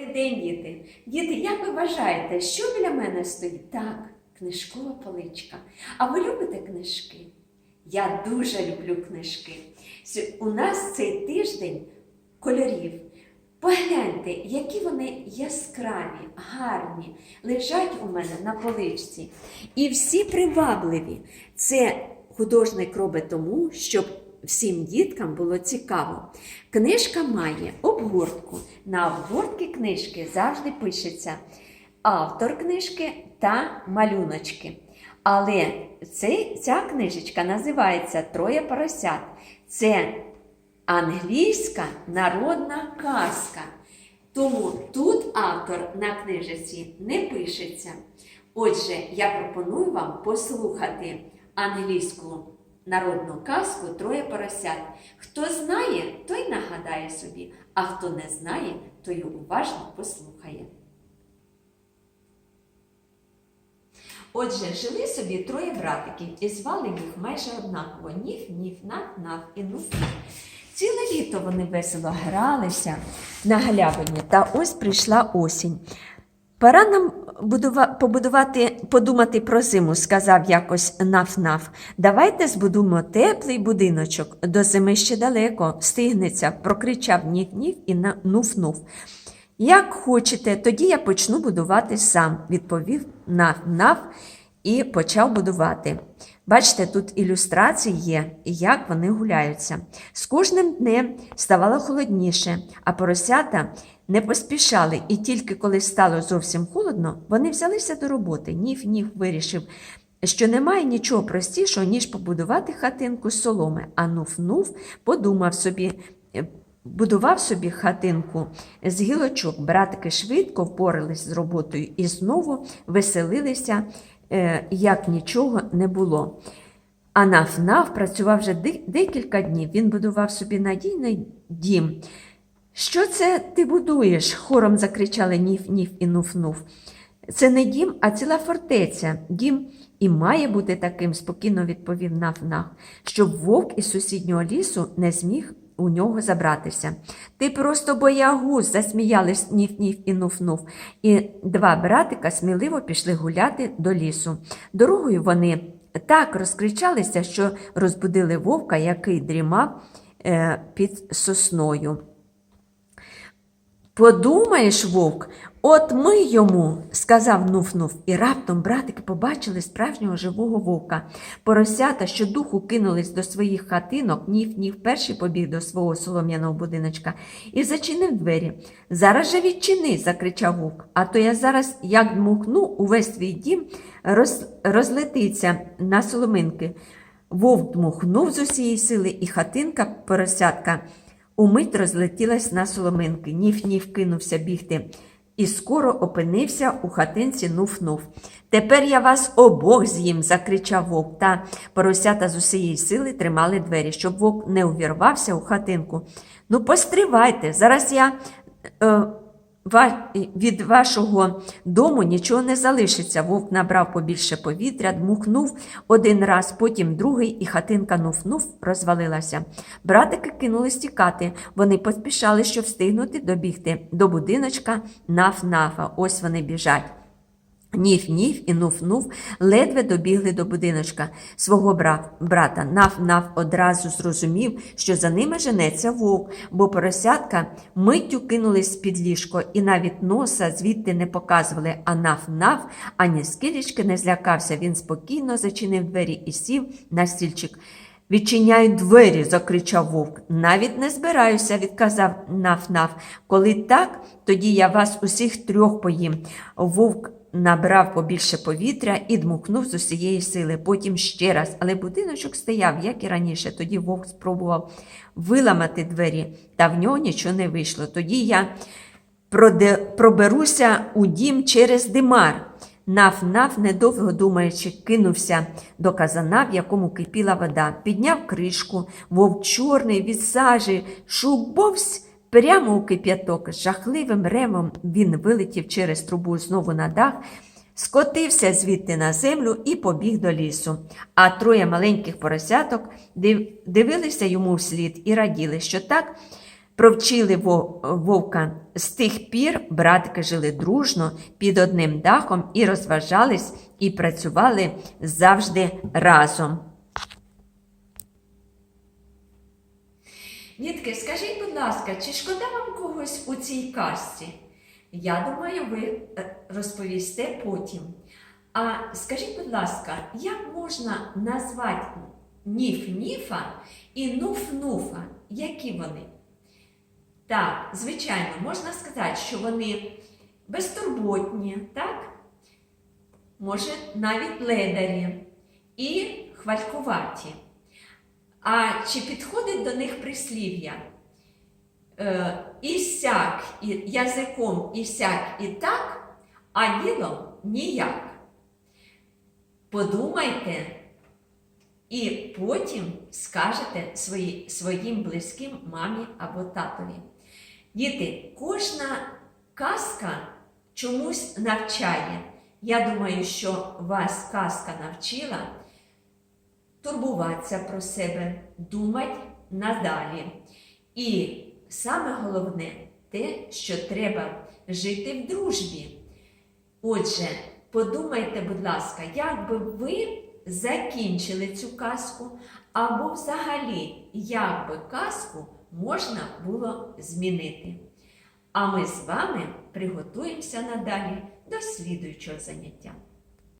Добрий день, діти. Діти, як ви вважаєте, що біля мене стоїть? Так, книжкова поличка. А ви любите книжки? Я дуже люблю книжки. У нас цей тиждень кольорів. Погляньте, які вони яскраві, гарні, лежать у мене на поличці. І всі привабливі. Це художник робить тому, щоб всім діткам було цікаво. Книжка має обгортку. На обгортці книжки завжди пишеться автор книжки та малюночки. Але цей, ця книжечка називається Троє поросят. Це англійська народна казка. Тому тут автор на книжці не пишеться. Отже, я пропоную вам послухати англійську народну казку Троє поросят. Хто знає, той нагадає собі, а хто не знає, той уважно послухає. Отже, жили собі троє братиків і звали їх майже однаково ніф, ніф, наф, наф і нуф. Ціле літо вони весело гралися на галявині, та ось прийшла осінь. Пора нам будува- побудувати, подумати про зиму, сказав якось наф-наф. Давайте збудуємо теплий будиночок. До зими ще далеко, стигнеться, прокричав ніф-ніф і нуф-нуф. Як хочете, тоді я почну будувати сам, відповів наф-наф і почав будувати. Бачите, тут ілюстрації є, як вони гуляються. З кожним днем ставало холодніше, а поросята не поспішали, і тільки коли стало зовсім холодно, вони взялися до роботи. Ніф-ніф вирішив, що немає нічого простішого, ніж побудувати хатинку з соломи. А нуф-нуф подумав собі. е, Будував собі хатинку з гілочок. Братики швидко впорались з роботою і знову веселилися, як нічого не було. А наф-наф працював вже декілька днів. Він будував собі надійний дім. Що це ти будуєш? хором закричали ніф-ніф і нуф-нуф. Це не дім, а ціла фортеця. Дім і має бути таким, спокійно відповів наф-наф, щоб вовк із сусіднього лісу не зміг у нього забратися. Ти просто боягуз, засміялись ніф-ніф і нуф-нуф. І два братика сміливо пішли гуляти до лісу. Дорогою вони так розкричалися, що розбудили вовка, який дрімав е, під сосною. Подумаєш, вовк, от ми йому, сказав Нуф-Нуф, і раптом братики побачили справжнього живого вовка. Поросята, що духу кинулись до своїх хатинок, ніф-ніф перший побіг до свого солом'яного будиночка і зачинив двері. Зараз же відчини, закричав вовк, а то я зараз, як дмухну, увесь твій дім роз, розлетиться на соломинки. Вовк дмухнув з усієї сили, і хатинка поросятка умить розлетілась на соломинки. Ніф-ніф кинувся бігти і скоро опинився у хатинці нуф-нуф. Тепер я вас обох з'їм, закричав вовк, та поросята з усієї сили тримали двері, щоб вовк не увірвався у хатинку. Ну, постривайте, зараз я. Е, від вашого дому нічого не залишиться. Вовк набрав побільше повітря, дмухнув один раз, потім другий, і хатинка нуф-нуф розвалилася. Братики кинулись тікати. Вони поспішали, щоб встигнути добігти до будиночка наф-нафа. Ось вони біжать. Ніф-ніф і нуф-нуф ледве добігли до будиночка свого бра- брата. Наф-наф одразу зрозумів, що за ними женеться вовк, бо поросятка миттю кинулись під ліжко і навіть носа звідти не показували, а наф-наф ані скілечки не злякався. Він спокійно зачинив двері і сів на стільчик. Відчиняй двері, закричав вовк. Навіть не збираюся, відказав наф-наф. Коли так, тоді я вас усіх трьох поїм. Вовк набрав побільше повітря і дмухнув з усієї сили. Потім ще раз, але будиночок стояв, як і раніше. Тоді вовк спробував виламати двері, та в нього нічого не вийшло. Тоді я проберуся у дім через димар. Наф-наф, недовго думаючи, кинувся до казана, в якому кипіла вода, підняв кришку, вовк чорний від сажі, шубовсь прямо у кип'яток. З жахливим ревом він вилетів через трубу знову на дах, скотився звідти на землю і побіг до лісу. А троє маленьких поросяток див- дивилися йому вслід і раділи, що так провчили вовка. З тих пір братики жили дружно під одним дахом і розважались, і працювали завжди разом. Дітки, скажіть, будь ласка, чи шкода вам когось у цій казці? Я думаю, ви е, розповісте потім. А скажіть, будь ласка, як можна назвати ніф-ніфа і нуф-нуфа? Які вони? Так, звичайно, можна сказати, що вони безтурботні, так? Може, навіть ледарі і хвалькуваті. А чи підходить до них прислів'я? Е, і сяк, і язиком і сяк, і так, а ділом ніяк. Подумайте і потім скажете свої, своїм близьким мамі або татові. Діти, кожна казка чомусь навчає. Я думаю, що вас казка навчила турбуватися про себе, думати надалі. І саме головне те, що треба жити в дружбі. Отже, подумайте, будь ласка, як би ви закінчили цю казку, або взагалі, як би казку можна було змінити. А ми з вами приготуємося надалі до слідуючого заняття.